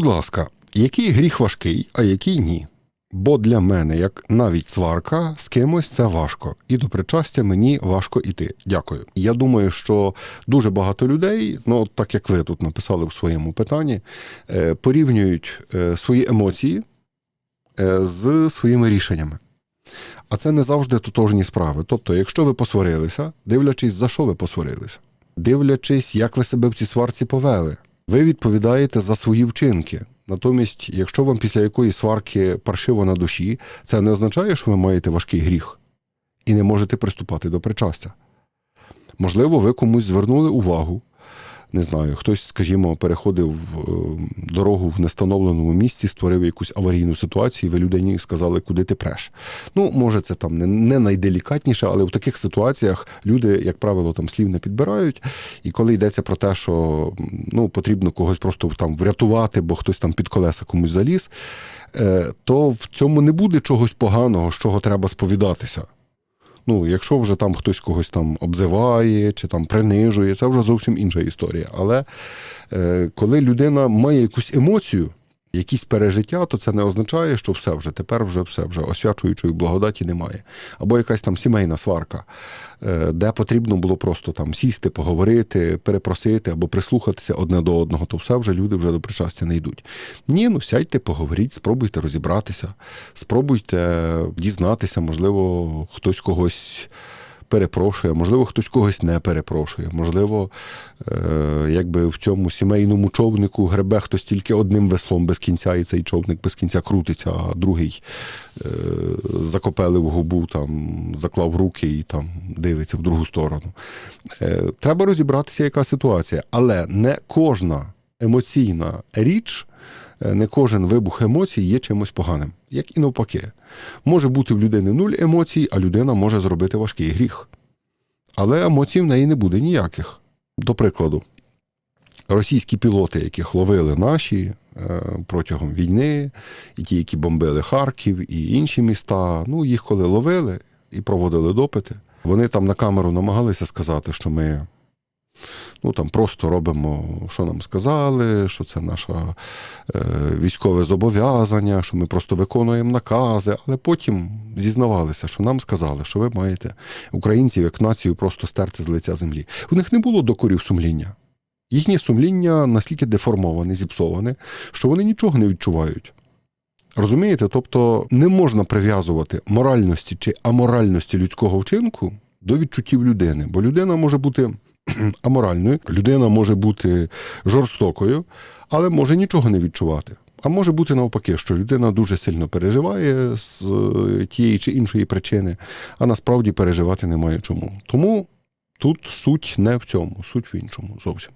будь ласка, який гріх важкий, а який ні? Бо для мене, як навіть сварка, з кимось це важко, і до причастя мені важко іти. Дякую. Я думаю, що дуже багато людей, ну так як ви тут написали в своєму питанні, е, порівнюють е, свої емоції е, з своїми рішеннями. А це не завжди тотожні справи. Тобто, якщо ви посварилися, дивлячись, за що ви посварилися, дивлячись, як ви себе в цій сварці повели, ви відповідаєте за свої вчинки. Натомість, якщо вам після якоїсь сварки паршиво на душі, це не означає, що ви маєте важкий гріх і не можете приступати до причастя. Можливо, ви комусь звернули увагу. Не знаю, хтось, скажімо, переходив е, дорогу в нестановленому місці, створив якусь аварійну ситуацію, і ви людині сказали, куди ти преш. Ну, може, це там не, найделікатніше, але в таких ситуаціях люди, як правило, там слів не підбирають. І коли йдеться про те, що ну, потрібно когось просто там врятувати, бо хтось там під колеса комусь заліз, е, то в цьому не буде чогось поганого, з чого треба сповідатися. Ну, якщо вже там хтось когось там обзиває чи там принижує, це вже зовсім інша історія. Але е, коли людина має якусь емоцію, якісь пережиття, то це не означає, що все вже тепер вже все вже освячуючої благодаті немає. Або якась там сімейна сварка, е, де потрібно було просто там сісти, поговорити, перепросити або прислухатися одне до одного, то все вже люди вже до причастя не йдуть. Ні, ну сядьте, поговоріть, спробуйте розібратися, спробуйте дізнатися, можливо, хтось когось перепрошує, можливо, хтось когось не перепрошує. Можливо, е, якби в цьому сімейному човнику гребе хтось тільки одним веслом без кінця, і цей човник без кінця крутиться, а другий е, закопелив губу, там, заклав руки і там дивиться в другу сторону. Е, треба розібратися, яка ситуація, але не кожна емоційна річ. Е, Не кожен вибух емоцій є чимось поганим, як і навпаки. Може бути в людини нуль емоцій, а людина може зробити важкий гріх. Але емоцій в неї не буде ніяких. До прикладу, російські пілоти, яких ловили наші е, протягом війни, і ті, які бомбили Харків і інші міста, ну їх коли ловили і проводили допити, вони там на камеру намагалися сказати, що ми ну там просто робимо, що нам сказали, що це наше е, військове зобов'язання, що ми просто виконуємо накази, але потім зізнавалися, що нам сказали, що ви маєте українців як націю просто стерти з лиця землі. У них не було докорів сумління. Їхнє сумління настільки деформоване, зіпсоване, що вони нічого не відчувають. Розумієте? Тобто не можна прив'язувати моральності чи аморальності людського вчинку до відчуттів людини, бо людина може бути аморальною, людина може бути жорстокою, але може нічого не відчувати. А може бути навпаки, що людина дуже сильно переживає з е, тієї чи іншої причини, а насправді переживати немає чому. Тому тут суть не в цьому, суть в іншому зовсім.